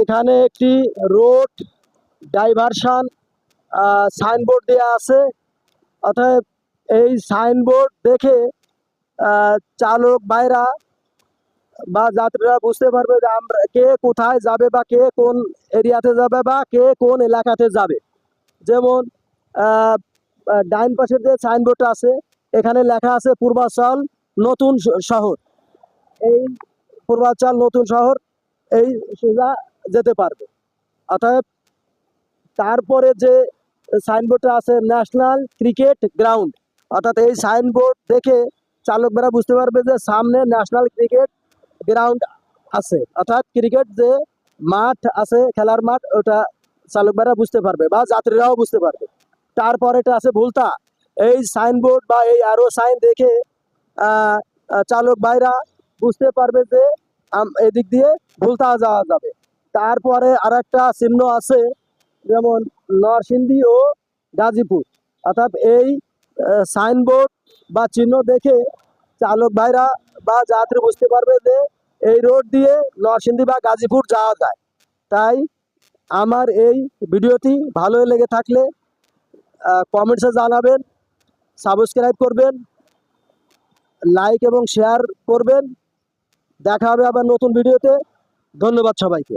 এখানে একটি road diversion signboard দেওয়া আছে। অতএব এই সাইনবোর্ড দেখে চালক ভাইরা বা যাত্রীরা বুঝতে পারবে যে আমরা কে কোথায় যাবে বা কে কোন এরিয়াতে যাবে বা কে কোন এলাকাতে যাবে। যেমন ডাইন পাশের যে সাইনবোর্ডটা আছে, এখানে লেখা আছে পূর্বাচল নতুন শহর। এই পূর্বাচল নতুন শহর, এই সোজা যেতে পারবে। অতএব তারপরে যে সাইনবোর্ডটা আছে ন্যাশনাল ক্রিকেট গ্রাউন্ড, অর্থাৎ এই সাইনবোর্ড দেখে চালকরা বুঝতে পারবে যে সামনে ন্যাশনাল ক্রিকেট গ্রাউন্ড আছে। অর্থাৎ ক্রিকেট যে মাঠ আছে, খেলার মাঠ, ওটা চালকরা বুঝতে পারবে বা যাত্রীরাও বুঝতে পারবে। তারপর এটা আছে ভুলতা। এই সাইনবোর্ড বা এই আরও সাইন দেখে চালক ভাইরা বুঝতে পারবে যে এদিক দিয়ে ভুলতা যাওয়া যাবে। তারপরে আর একটা চিহ্ন আছে, যেমন নরসিংদী ও গাজীপুর। অর্থাৎ এই সাইনবোর্ড বা চিহ্ন দেখে চালক ভাইরা বা যাত্রী বুঝতে পারবে যে এই রোড দিয়ে নরসিংদী বা গাজীপুর যাওয়া যায়। তাই আমার এই ভিডিওটি ভালো লেগে থাকলে কমেন্টসে জানাবেন সাবস্ক্রাইব করবেন লাইক এবং শেয়ার করবেন। দেখা হবে আবার নতুন ভিডিওতে। ধন্যবাদ সবাইকে।